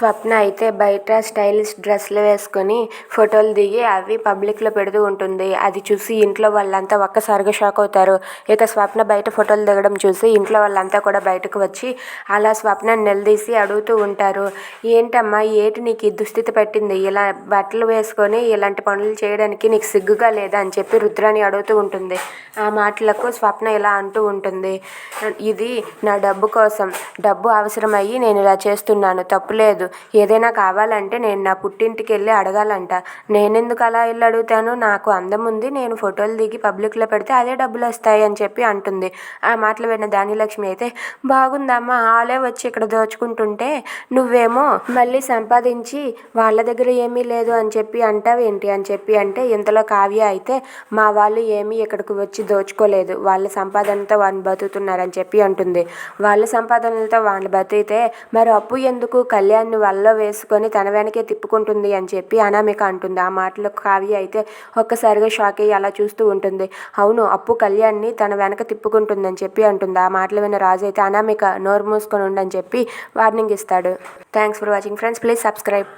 స్వప్న అయితే బయట స్టైలిష్ డ్రెస్సులు వేసుకొని ఫోటోలు దిగి అవి పబ్లిక్లో పెడుతూ ఉంటుంది. అది చూసి ఇంట్లో వాళ్ళంతా ఒక్కసారిగా షాక్ అవుతారు. ఇక స్వప్న బయట ఫోటోలు దిగడం చూసి ఇంట్లో వాళ్ళంతా కూడా బయటకు వచ్చి అలా స్వప్న నిలదీసి అడుగుతూ ఉంటారు. ఏంటమ్మా ఏటి నీకు ఈ దుస్థితి పెట్టింది? ఇలా బట్టలు వేసుకొని ఇలాంటి పనులు చేయడానికి నీకు సిగ్గుగా లేదా? అని చెప్పి రుద్రాని అడుగుతూ ఉంటుంది. ఆ మాటలకు స్వప్న ఇలా అంటూ ఉంటుంది. ఇది నా డబ్బు కోసం. డబ్బు అవసరమయ్యి నేను ఇలా చేస్తున్నాను. తప్పులేదు ఏదైనా కావాలంటే నేను నా పుట్టింటికి వెళ్ళి అడగాలంట. నేనెందుకు అలా వెళ్ళి అడుగుతాను? నాకు అందం ఉంది. నేను ఫోటోలు దిగి పబ్లిక్లో పెడితే అదే డబ్బులు వస్తాయి అని చెప్పి అంటుంది. ఆ మాటలు విన్న దానిలక్ష్మి అయితే బాగుందమ్మా వాళ్ళే వచ్చి ఇక్కడ దోచుకుంటుంటే నువ్వేమో మళ్ళీ సంపాదించి వాళ్ళ దగ్గర ఏమీ లేదు అని చెప్పి అంటావేంటి అని చెప్పి అంటే ఇంతలో కావ్య అయితే మా వాళ్ళు ఏమీ ఇక్కడికి వచ్చి దోచుకోలేదు. వాళ్ళ సంపాదనతో వాళ్ళు బతుకుతున్నారని చెప్పి అంటుంది. వాళ్ళ సంపాదనలతో వాళ్ళు బతికితే మరి అప్పు ఎందుకు? కళ్యాణ్ వల్ల వేసుకొని తన వెనకే తిప్పుకుంటుంది అని చెప్పి అనామిక అంటుంది. ఆ మాటలకు కావ్య అయితే ఒక్కసారిగా షాక్ అయ్యి అలా చూస్తూ ఉంటుంది. అవును అప్పు కళ్యాణ్ని తన వెనక తిప్పుకుంటుందని చెప్పి అంటుంది. ఆ మాటలు విన్న రాజు అయితే అనామిక నోరు మూసుకొని ఉండని చెప్పి వార్నింగ్ ఇస్తాడు. Thanks for watching friends please subscribe